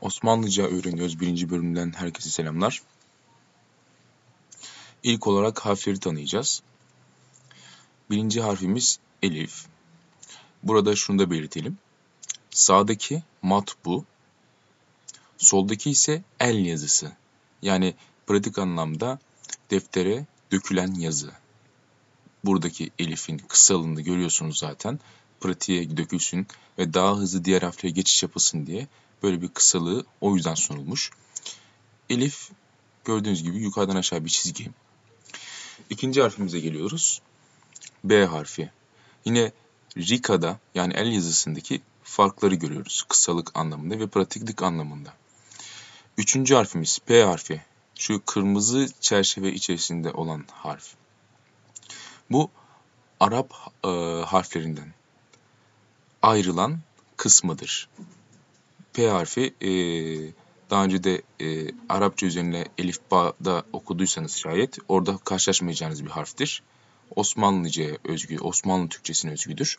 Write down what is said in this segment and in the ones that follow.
Osmanlıca öğreniyoruz birinci bölümden herkese selamlar. İlk olarak harfleri tanıyacağız. Birinci harfimiz elif. Burada şunu da belirtelim. Sağdaki mat bu. Soldaki ise el yazısı. Yani pratik anlamda deftere dökülen yazı. Buradaki elifin kısalığını görüyorsunuz zaten. Pratiğe dökülsün ve daha hızlı diğer harflere geçiş yapılsın diye böyle bir kısalığı o yüzden sunulmuş. Elif gördüğünüz gibi yukarıdan aşağı bir çizgi. İkinci harfimize geliyoruz. B harfi. Yine Rika'da yani el yazısındaki farkları görüyoruz. Kısalık anlamında ve pratiklik anlamında. Üçüncü harfimiz P harfi. Şu kırmızı çerçeve içerisinde olan harf. Bu Arap e, harflerinden ayrılan kısmıdır. P harfi e, daha önce de e, Arapça üzerine Elif Ba'da okuduysanız şayet orada karşılaşmayacağınız bir harftir. Osmanlıca'ya özgü, Osmanlı Türkçesine özgüdür.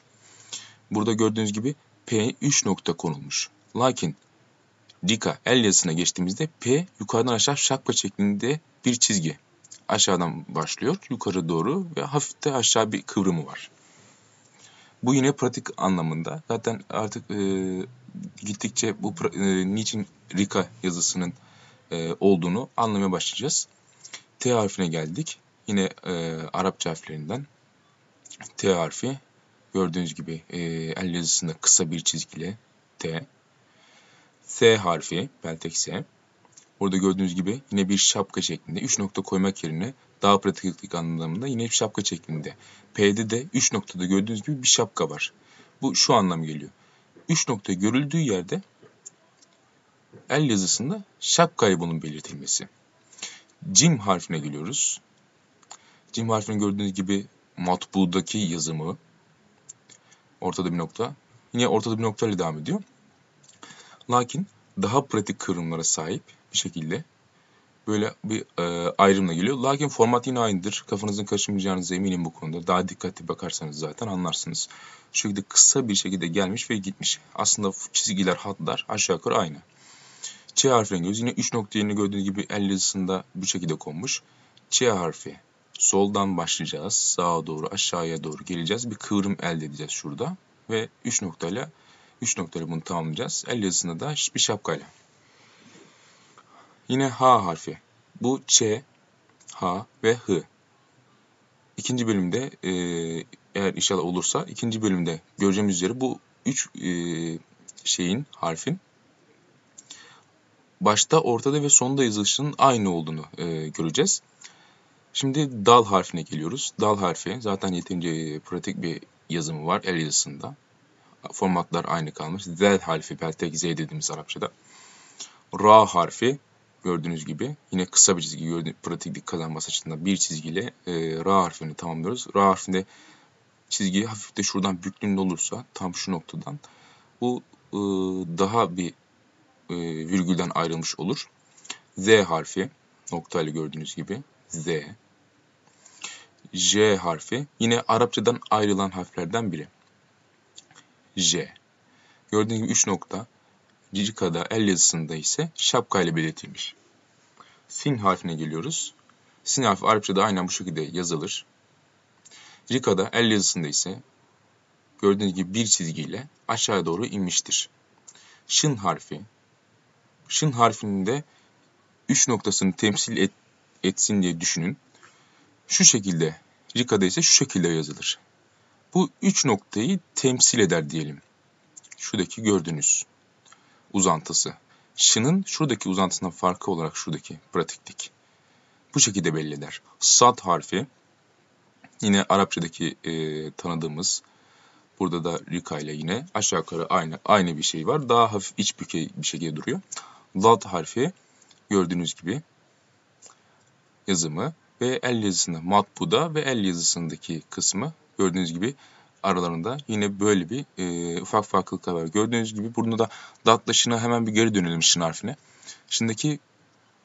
Burada gördüğünüz gibi P 3 nokta konulmuş. Lakin Dika el yazısına geçtiğimizde P yukarıdan aşağı şapka şeklinde bir çizgi. Aşağıdan başlıyor yukarı doğru ve hafif de aşağı bir kıvrımı var. Bu yine pratik anlamında. Zaten artık e, gittikçe bu e, niçin Rika yazısının e, olduğunu anlamaya başlayacağız. T harfine geldik. Yine e, Arapça harflerinden T harfi gördüğünüz gibi e, el yazısında kısa bir çizgiyle T. S harfi, peltek S. Burada gördüğünüz gibi yine bir şapka şeklinde. 3 nokta koymak yerine daha pratiklik anlamında yine bir şapka şeklinde. P'de de 3 noktada gördüğünüz gibi bir şapka var. Bu şu anlam geliyor. 3 nokta görüldüğü yerde el yazısında şapkayla bunun belirtilmesi. Cim harfine geliyoruz. Cim harfini gördüğünüz gibi matbu'daki yazımı ortada bir nokta. Yine ortada bir nokta ile devam ediyor. Lakin daha pratik kıvrımlara sahip bir şekilde böyle bir e, ayrımla geliyor. Lakin format yine aynıdır. Kafanızın karışmayacağınıza eminim bu konuda. Daha dikkatli bakarsanız zaten anlarsınız. Şu şekilde kısa bir şekilde gelmiş ve gitmiş. Aslında çizgiler, hatlar aşağı yukarı aynı. Ç harfine geliyoruz. Yine 3 nokta yerine gördüğünüz gibi el yazısında bu şekilde konmuş. Ç harfi. Soldan başlayacağız. Sağa doğru, aşağıya doğru geleceğiz. Bir kıvrım elde edeceğiz şurada. Ve 3 noktayla 3 noktayla bunu tamamlayacağız. El yazısında da bir şapkayla. Yine H harfi. Bu Ç, H ve H. İkinci bölümde e, eğer inşallah olursa ikinci bölümde göreceğimiz üzere bu üç e, şeyin harfin başta, ortada ve sonda yazılışının aynı olduğunu e, göreceğiz. Şimdi dal harfine geliyoruz. Dal harfi zaten yeterince pratik bir yazımı var el yazısında. Formatlar aynı kalmış. Z harfi, peltek Z dediğimiz Arapçada. Ra harfi gördüğünüz gibi yine kısa bir çizgi gördüğünüz, pratiklik kazanması açısından bir çizgiyle e, Ra harfini tamamlıyoruz. Ra harfinde çizgi hafif de şuradan büklümlü olursa tam şu noktadan bu e, daha bir e, virgülden ayrılmış olur. Z harfi noktayla gördüğünüz gibi Z. J harfi yine Arapçadan ayrılan harflerden biri. J. Gördüğünüz gibi 3 nokta. Cicika'da el yazısında ise şapka ile belirtilmiş. Sin harfine geliyoruz. Sin harfi Arapçada aynen bu şekilde yazılır. Rika'da el yazısında ise gördüğünüz gibi bir çizgiyle aşağı doğru inmiştir. Şın harfi. Şın harfinin de 3 noktasını temsil et, etsin diye düşünün. Şu şekilde, Rika'da ise şu şekilde yazılır. Bu üç noktayı temsil eder diyelim. Şuradaki gördüğünüz uzantısı. Şının şuradaki uzantısından farkı olarak şuradaki pratiklik. Bu şekilde belli eder. Sad harfi yine Arapçadaki e, tanıdığımız burada da Rika ile yine aşağı yukarı aynı aynı bir şey var. Daha hafif iç bükey bir şekilde duruyor. Lat harfi gördüğünüz gibi yazımı ve el yazısında matbuda ve el yazısındaki kısmı gördüğünüz gibi aralarında yine böyle bir e, ufak farklılıklar var. Gördüğünüz gibi burada da datlaşına hemen bir geri dönelim şın harfine. Şimdiki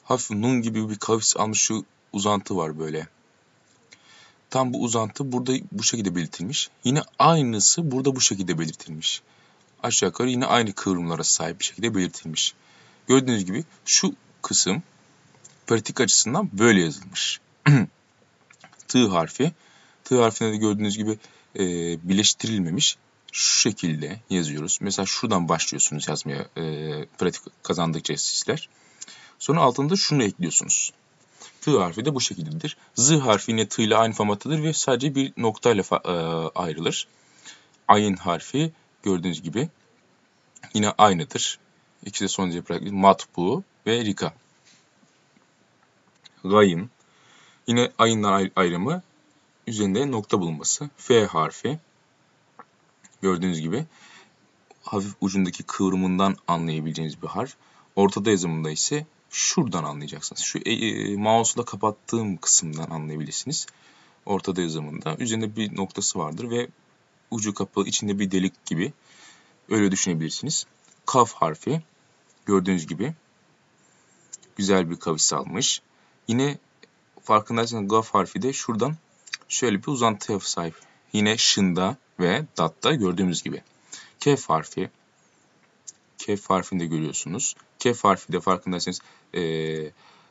hafif nun gibi bir kavis almış şu uzantı var böyle. Tam bu uzantı burada bu şekilde belirtilmiş. Yine aynısı burada bu şekilde belirtilmiş. Aşağı yukarı yine aynı kıvrımlara sahip bir şekilde belirtilmiş. Gördüğünüz gibi şu kısım pratik açısından böyle yazılmış. T harfi. T harfinde de gördüğünüz gibi e, birleştirilmemiş. Şu şekilde yazıyoruz. Mesela şuradan başlıyorsunuz yazmaya e, pratik kazandıkça sizler. Sonra altında şunu ekliyorsunuz. T harfi de bu şekildedir. Z harfi yine T ile aynı formattadır ve sadece bir noktayla e, ayrılır. Ayn harfi gördüğünüz gibi yine aynıdır. İkisi de son derece matbu ve rika. Gayın yine ayından ayrımı üzerinde nokta bulunması. F harfi gördüğünüz gibi hafif ucundaki kıvrımından anlayabileceğiniz bir harf. Ortada yazımında ise şuradan anlayacaksınız. Şu e, e, mouse'la kapattığım kısımdan anlayabilirsiniz. Ortada yazımında. Üzerinde bir noktası vardır ve ucu kapalı içinde bir delik gibi öyle düşünebilirsiniz. Kaf harfi gördüğünüz gibi güzel bir kavis almış. Yine farkındaysanız gaf harfi de şuradan şöyle bir uzantıya sahip. Yine şında ve datta gördüğümüz gibi. Kef harfi kef harfini de görüyorsunuz. Kef harfi de farkındaysanız ee,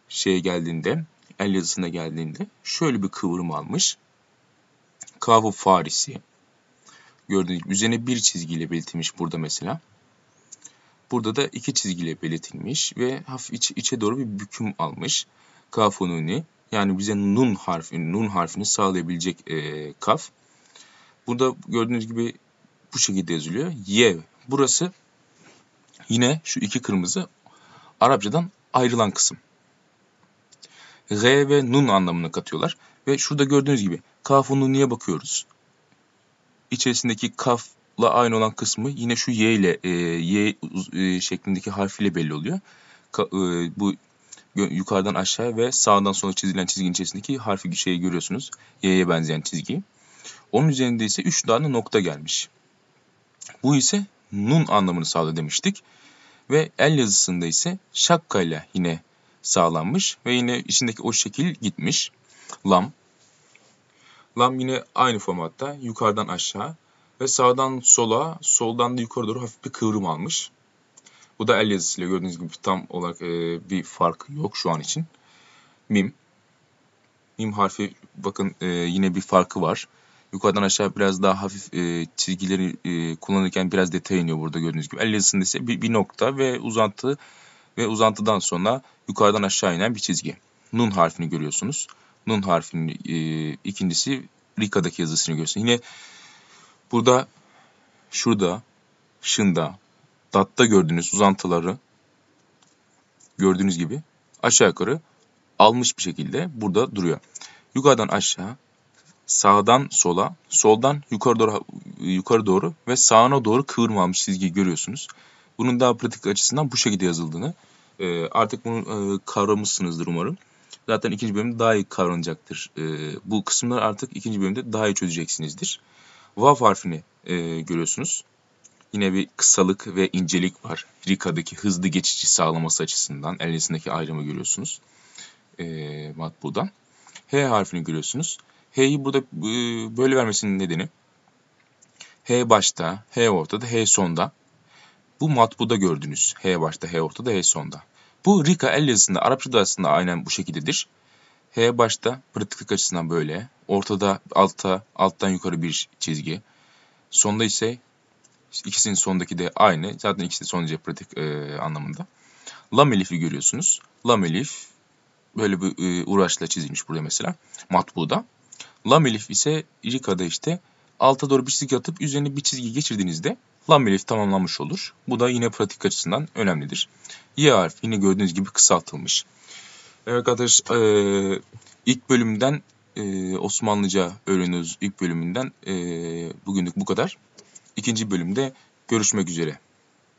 şeye geldiğinde el yazısına geldiğinde şöyle bir kıvrım almış. Kavu farisi gördüğünüz gibi üzerine bir çizgiyle belirtilmiş burada mesela. Burada da iki çizgiyle belirtilmiş ve hafif iç, içe doğru bir büküm almış. Kafununi yani bize nun harfini, nun harfini sağlayabilecek e, kaf. Burada gördüğünüz gibi bu şekilde yazılıyor. Yev. Burası yine şu iki kırmızı Arapçadan ayrılan kısım. R ve nun anlamını katıyorlar. Ve şurada gördüğünüz gibi kaf niye bakıyoruz. İçerisindeki kafla aynı olan kısmı yine şu y ile e, y e, şeklindeki harfiyle belli oluyor. Ka, e, bu yukarıdan aşağı ve sağdan sola çizilen çizginin içerisindeki harfi şeyi görüyorsunuz. Y'ye benzeyen çizgiyi. Onun üzerinde ise 3 tane nokta gelmiş. Bu ise nun anlamını sağlıyor demiştik. Ve el yazısında ise şakka ile yine sağlanmış ve yine içindeki o şekil gitmiş. Lam. Lam yine aynı formatta yukarıdan aşağı ve sağdan sola, soldan da yukarı doğru hafif bir kıvrım almış. Bu da el yazısıyla gördüğünüz gibi tam olarak e, bir fark yok şu an için. Mim. Mim harfi bakın e, yine bir farkı var. Yukarıdan aşağı biraz daha hafif e, çizgileri e, kullanırken biraz detay iniyor burada gördüğünüz gibi. El yazısında ise bir, bir nokta ve uzantı ve uzantıdan sonra yukarıdan aşağı inen bir çizgi. Nun harfini görüyorsunuz. Nun harfinin e, ikincisi Rika'daki yazısını görüyorsunuz. Yine burada şurada, şında, datta gördüğünüz uzantıları gördüğünüz gibi aşağı yukarı almış bir şekilde burada duruyor. Yukarıdan aşağı, sağdan sola, soldan yukarı doğru yukarı doğru ve sağına doğru kıvrım almış çizgiyi görüyorsunuz. Bunun daha pratik açısından bu şekilde yazıldığını e, artık bunu e, kavramışsınızdır umarım. Zaten ikinci bölümde daha iyi kavranacaktır. E, bu kısımları artık ikinci bölümde daha iyi çözeceksinizdir. Vav harfini görüyorsunuz. Yine bir kısalık ve incelik var. Rika'daki hızlı geçici sağlaması açısından elnesindeki ayrımı görüyorsunuz. E, matbudan. H harfini görüyorsunuz. H'yi burada e, böyle vermesinin nedeni H başta, H ortada, H sonda. Bu matbuda gördünüz. H başta, H ortada, H sonda. Bu Rika el yazısında, Arapçada aslında aynen bu şekildedir. H başta pratiklik açısından böyle. Ortada altta, alttan yukarı bir çizgi. Sonda ise ikisinin sondaki de aynı. Zaten ikisi de son derece pratik e, anlamında. Lam elifi görüyorsunuz. Lam elif böyle bir e, uğraşla çizilmiş burada mesela. Matbuda. Lam elif ise Rika'da işte alta doğru bir çizgi atıp üzerine bir çizgi geçirdiğinizde lam elif tamamlanmış olur. Bu da yine pratik açısından önemlidir. Y harfi yine gördüğünüz gibi kısaltılmış. Evet arkadaşlar e, ilk bölümden e, Osmanlıca öğreniyoruz ilk bölümünden e, bugünlük bu kadar. İkinci bölümde görüşmek üzere.